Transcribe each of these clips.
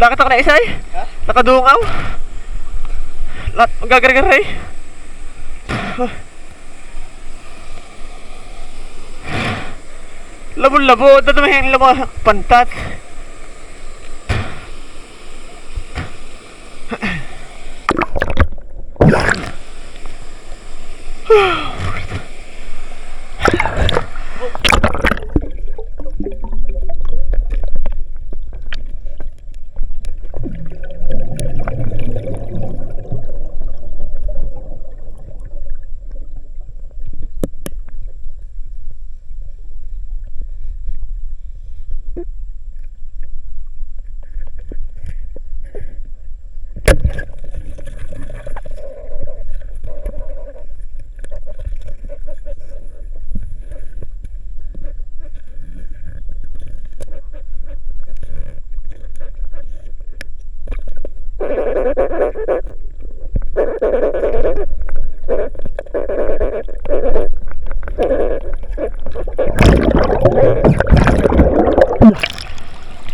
Lakit ako na isa eh. Ha? Nakadungaw. Lat, gagargar eh. Labo-labo, dadamahin labo pantat.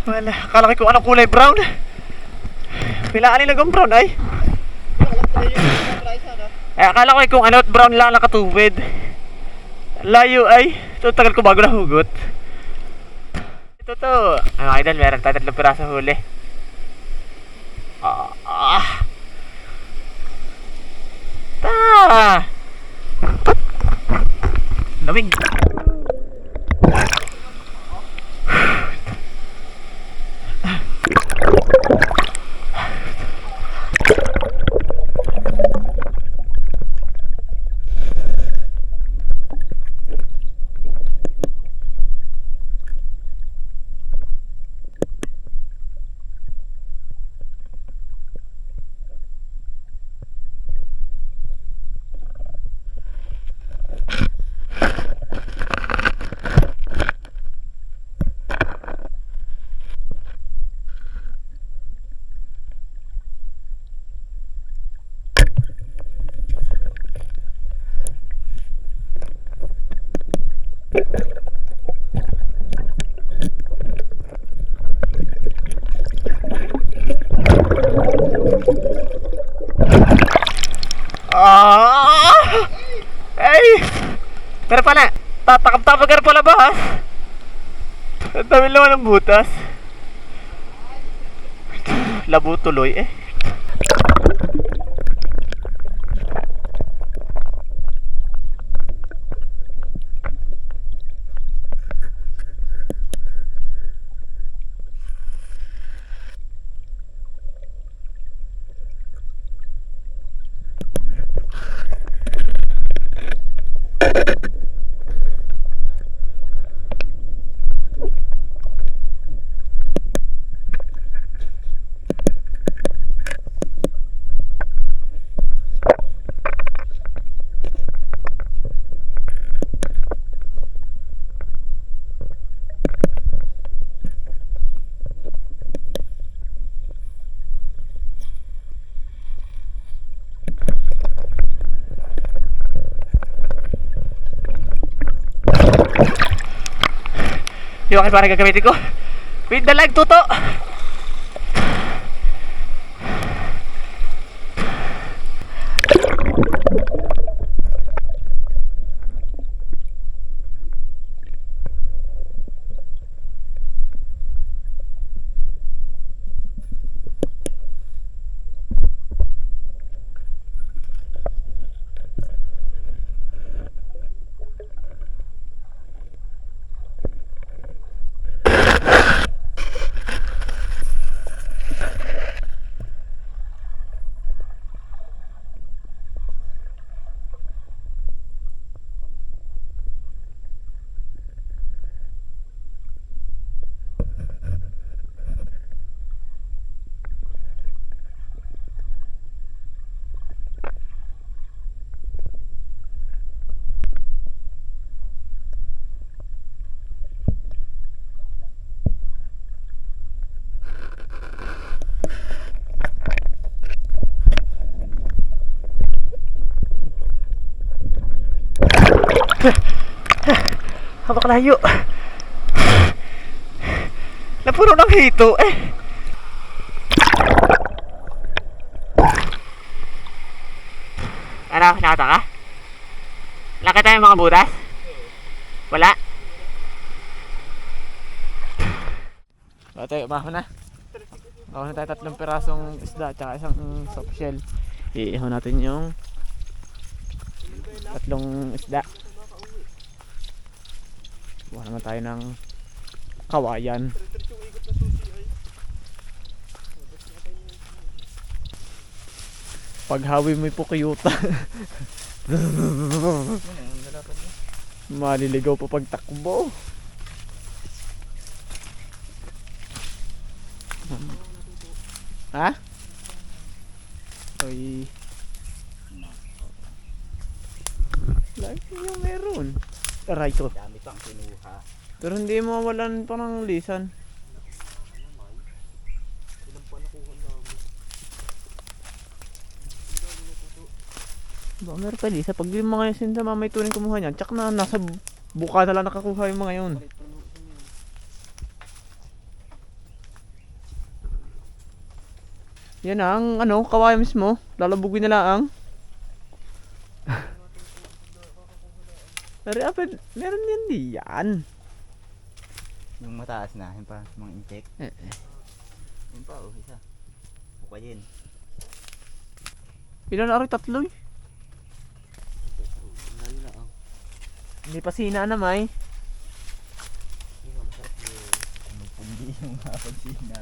Wala, akala ko anong kulay brown. Pilaan nila kung brown ay. Eh, akala ko ay kung ano brown lang nakatuwid. Layo ay. Ito tagal ko bago nahugot. Ito to. Ano idol, meron tayo tatlong piraso huli. Ah. ah. Ta. Lamig. Ah! Ay! Pero pala, tatakap-tapag ka pala ba? Ang dami naman ng butas. Labo tuloy eh. Yung akin parang gagamitin ko. With the lag, tuto! Habak layo. puno ng hito eh. Ano, nakata ka? Nakita yung mga butas? Wala? Ate, umaho na. Umaho na tayo tatlong pirasong isda at isang soft shell. Iihaw natin yung tatlong isda. Buha naman tayo ng kawayan. Paghawi mo'y pukiyuta. Maliligaw pa pagtakbo. Ha? Ay. Lagi yung meron. Aray ko. Dami pang kinuha. Pero hindi mawalan pa ng lisan. Ba, meron pa lisa. Pag yung mga sinta mamay tuning kumuha niyan, tsak na nasa buka na lang nakakuha yung mga yun. Yan ang ano, kawayan mismo. Lalabugin nila ang. Pero apel, meron yan di yan. Yung mataas na, yun pa, mga incheck. Eh, eh. Yun pa, oh, isa. Bukayin. Ilan na rin tatlo eh. Oh. Hindi pa sina na may. Ano pundi yung mga pagsina.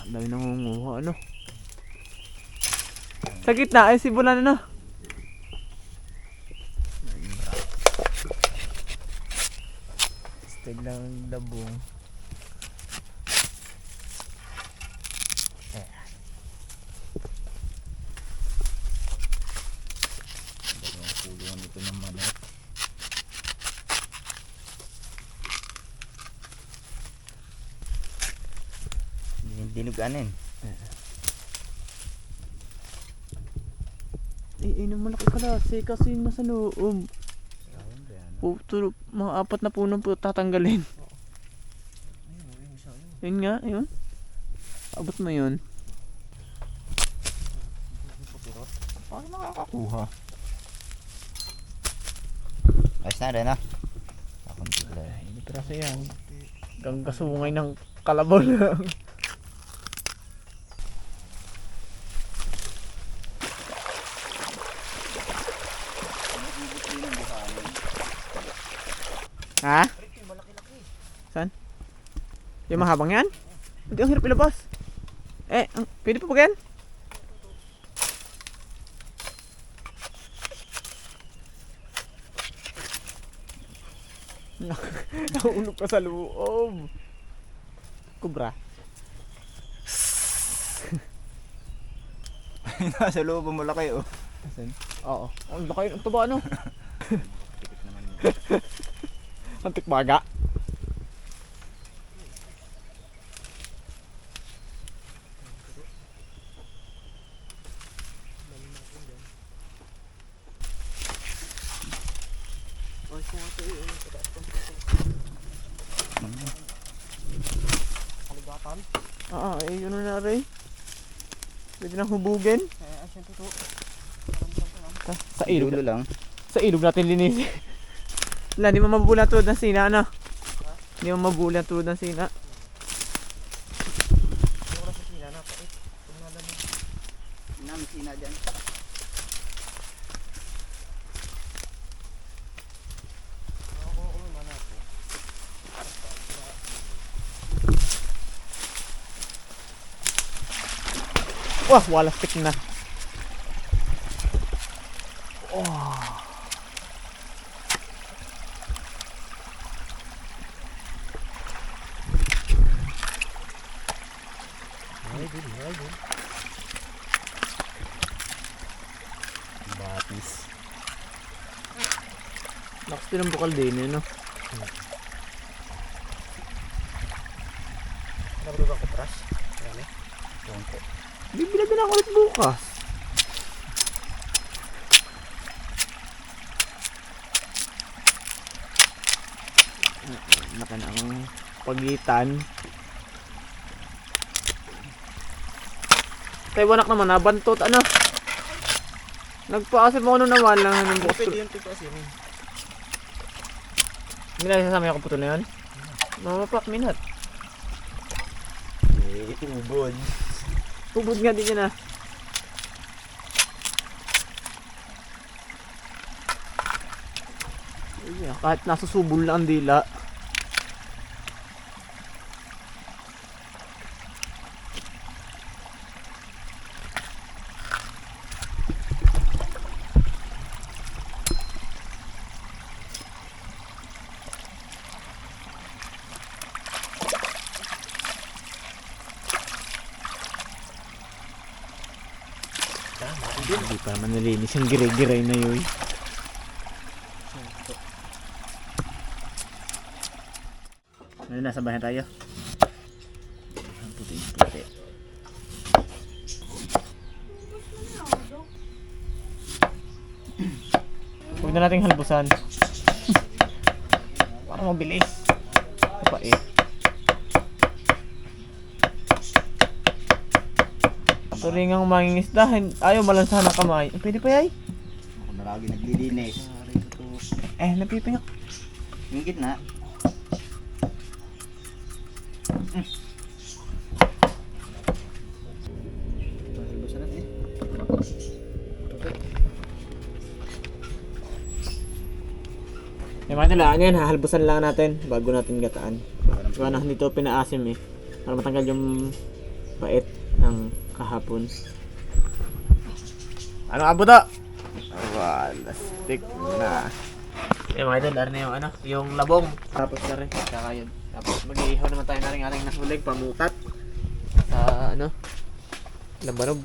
Ang dami nangunguha ano. Sa gitna ay sibulan na. Stig lang ang labong. Ito ng. Nang malaki kalasi kasi yung nasa loob. Puto, mga apat na punong po tatanggalin. Yun nga, yun. Abot mo yun. Paano makakakuha? Ayos na rin ah. Ay, hindi piraso yan. Hanggang kasungay ng kalabaw lang. Ha? Saan? Yung mahabang yan? Hindi ang hirap ilabas. Eh, ang, pwede pa ba yan? Nahulog ka sa loob. Kubra. Nasa loob mo malaki oh. Asan? Oo. Ang laki ng tuba ano? Antik baga. Oo, eh yun na rin. Pwede nang hubugin. Sa, sa ilog. Dulo lang. Sa ilog natin linis. Wala, di mo mabubulan tulad ng sina, ano? Di mo mabubulan tulad ng sina. Sina dyan. Wah, wala stick na. Batis. Lakas din ang bukal din, eh, no? Nabro ba kupras? Ano? Tungko. Bibilag na ako ulit bukas. natin ang pagitan. Taiwanak naman, nabantot, ano? Nagpaasim mo ano naman lang ng bukas. Pwede yung tuto kasi. Hindi na sasama yung kaputo na yun? Mamapak minat. Eh, ubod. Tubod nga din yun ah. Ay, kahit nasusubol lang ang dila. Hindi pa naman nalinis yung giray-giray na yun. Ngayon nasa bahay tayo. Ang puti-puti. Huwag na nating halbusan. Para mabilis. Turingang mangingisda, ayaw malansa ng kamay. Eh, Pwede pa yay? Ako na lagi naglilinis. Eh, napipingak. Yung gitna. Natin. Yung mga talaan yan, hahalbusan lang natin bago natin gataan. Diba na dito pinaasim eh. Para matanggal yung bait ng kahapon. Ano abo to? Wala, stick na. Yung mga idol, ano yung ano, yung labong. Tapos na rin, saka yun. Tapos mag-iihaw naman tayo na rin ating nahulig, pamutat. Sa ano, labanog.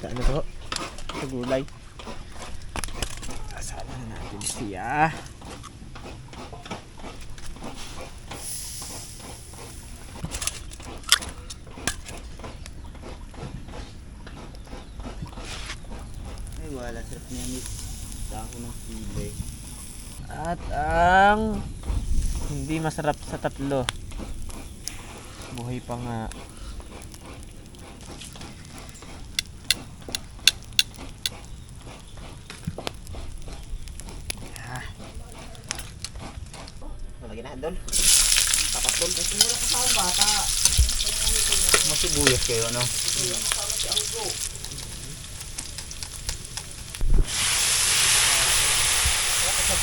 Sa ano to? Sa gulay. Asala na natin siya. Ay, wala. Sarap niya yung dako ng sili. At ang hindi masarap sa tatlo. Buhay pa nga. Malagi na, Dol. Tapat, Dol. Kasi wala ka sa bata. Masibuyas kayo,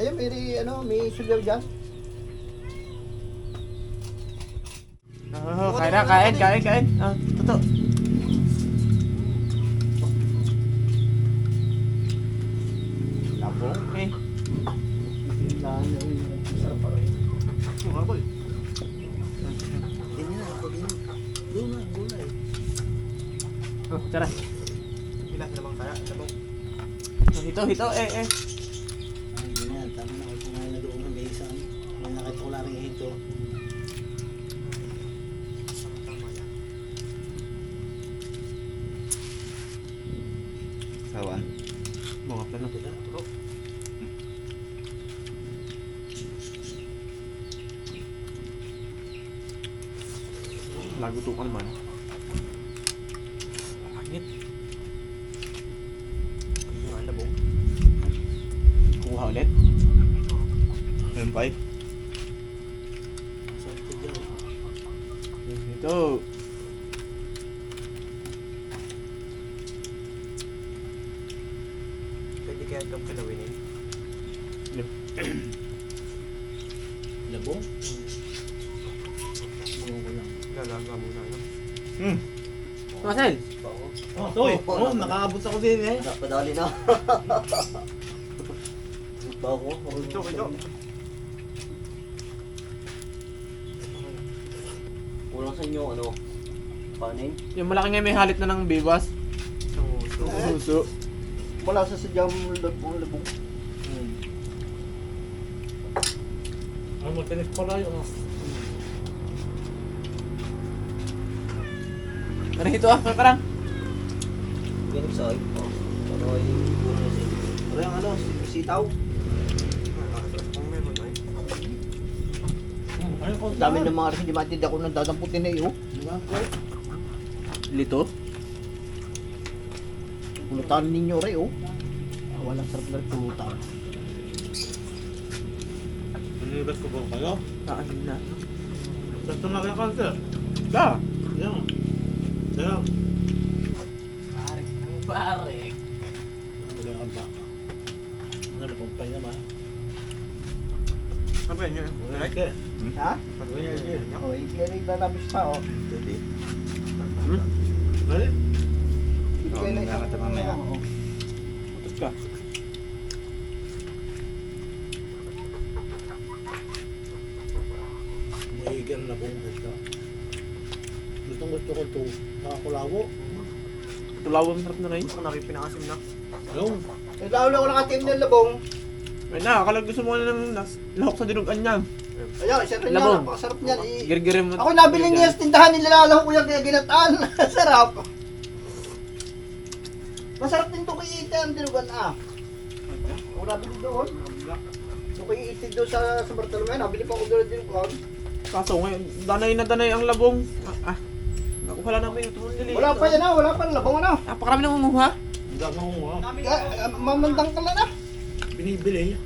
Ayun, may, ano, may sugar dyan. Oh, kain na, kain, kain, kain. Ah, tuto. Labong eh. Sarap pa rin. Mga boy. Ganyan na, pag Doon na, gulay. Oh, tara. Ilan naman kaya? Labong. Oh, Hito, hito, eh, eh. Sawan. Mga plano. Laguto ka naman. Langit. Yung ang labong. Kuha ulit. Ayun pa eh. Labong? Ewan ko lang. Lalaga muna. No? Hmm. Marcel! Oh, toy. Oh, nakakabot ako din eh. Napadali na. Bago. Ito, ito. Kulang sa inyo, ano, panin. Yung malaki nga may halit na ng bibas. Ang uso. Wala sa sadyang labong labong. Ay, matinis pala yun. ah. Ano ito ah? Parang Ganun sa. Oh. Pero siya. Pero yung ano, si- sitaw. Dami ng mga hindi matindi ako nang dadamputin na iyo. lito. Pulutan ninyo rin oh. Ah, Walang sarap na pulutan. Nilibat ko ba kayo? Ah, ano na? Sa tumagal ka, sir. Da. Yan. Yan. Parik ng parik. Wala kang baka. Ano kung pa naman? Ano yan yun? Okay. Ha? Ano yan yun? Oh, ikiri na nabis pa oh. Hmm? Ready? Ikiri na nga, mamaya. Oo. Utos ka. Maigan na kung gusto. Gustong gusto ko ito. Nakakulawo. Tulawang sarap na rin. Gusto ko nakipinakasim na. Yung. Eh, lalo ako nakatim ng labong. Ay na, akala gusto mo na ng nas- lahok sa dinugan niya. Ayan, siya rin yan. Labong. Napakasarap niyan. I- Girgirin mo. Ako nabili niya sa tindahan nilalaro ko yung kaya ginataan. Sarap. Masarap din to kay Ite ang dinugan ah. Ako nabili doon. So kay Ite doon sa, sa Bartolome, nabili pa ako doon din ko. Kaso ngayon, danay na danay ang labong. Ah, ah. Nakuha lang namin yung tumulili. Wala pa yan ah, wala pa labong ano. Napakarami nang umuha. Hindi ako nga. Ah, Mamandang ka lang ah. Binibili.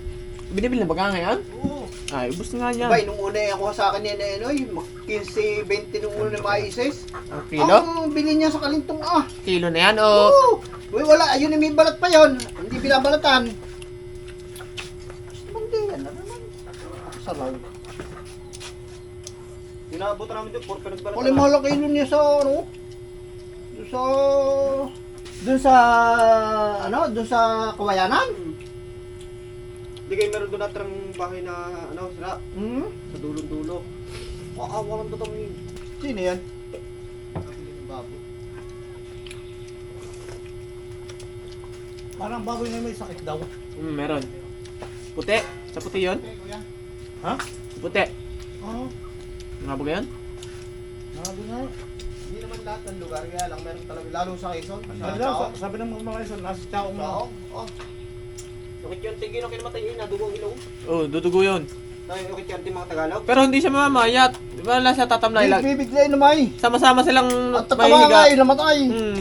Binibili na ba ka ngayon? Oo. Ay, ubos nga yan. Bay, nung una ako sa akin yan eh, ano, yung 15, 20 nung una na mga isis. Ang kilo? Ang bili niya sa kalintong ah. Kilo na yan o... Oo. Uy, wala, ayun may balat pa yon. Hindi binabalatan. Hindi yan na naman. Sarap. Pinabot namin doon, puro pinagbalat. Kung mahal kayo niya sa ano? Doon sa... Doon sa... Ano? Doon sa Kawayanan? Hindi kayo meron doon natrang bahay na, ano, sila, Hmm? sa dulong-dulo. Waawa lang to kami. Sino yan? Parang baboy na may sakit daw. Hmm, meron. Puti. Sa puti yun? Ha? Puti. Oo. Nga ba yan? Nabi nga. Hindi naman lahat ng lugar kaya lang meron talaga lalo sa Quezon. Sabi daw, sa- sabi ng mga isa, nasa tao mo. Oo. Oh. Yung kityan, tigil ang kinamatay yun, nadugong ilong. Oo, oh, dudugo yun. Dahil yung di mga Tagalog. Pero hindi siya mamamayat. Di ba lang siya tatamlay lang? Bibiglayin na may. Sama-sama silang At tatawa nga mahihiga. eh, namatay. Hmm.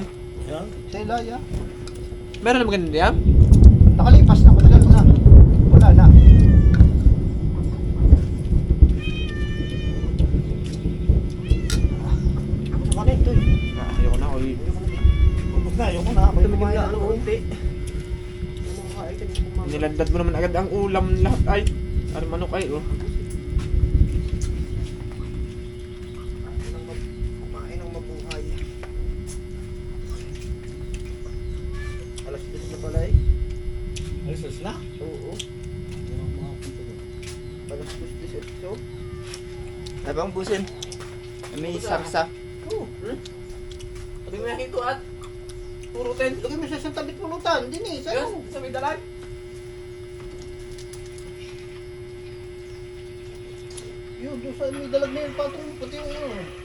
Yan. Sila ya. Meron na maganda yan? Nakalipas na, matagal na. Wala na. Ano ito eh? Ah, ayoko na. Oy. Ubus na, ayoko na. May Tumigil lumayan na, ano, ako. unti. Yung mga kain, Nilandad mo naman agad ang ulam lahat ay. Ano manok ay oh. Kumain ng mabuhay. Alas 10 na pala eh. Ay, sus na. Oo. Alas 10 so. Ay, bang busin? May sarsa. Oo. Pati mo ito at puro ten. Lagay mo sa isang tabit pulutan. Hindi ni, sa'yo. sa may dalag. Yun, doon sa may dalag na yun, patron, pati yung ano.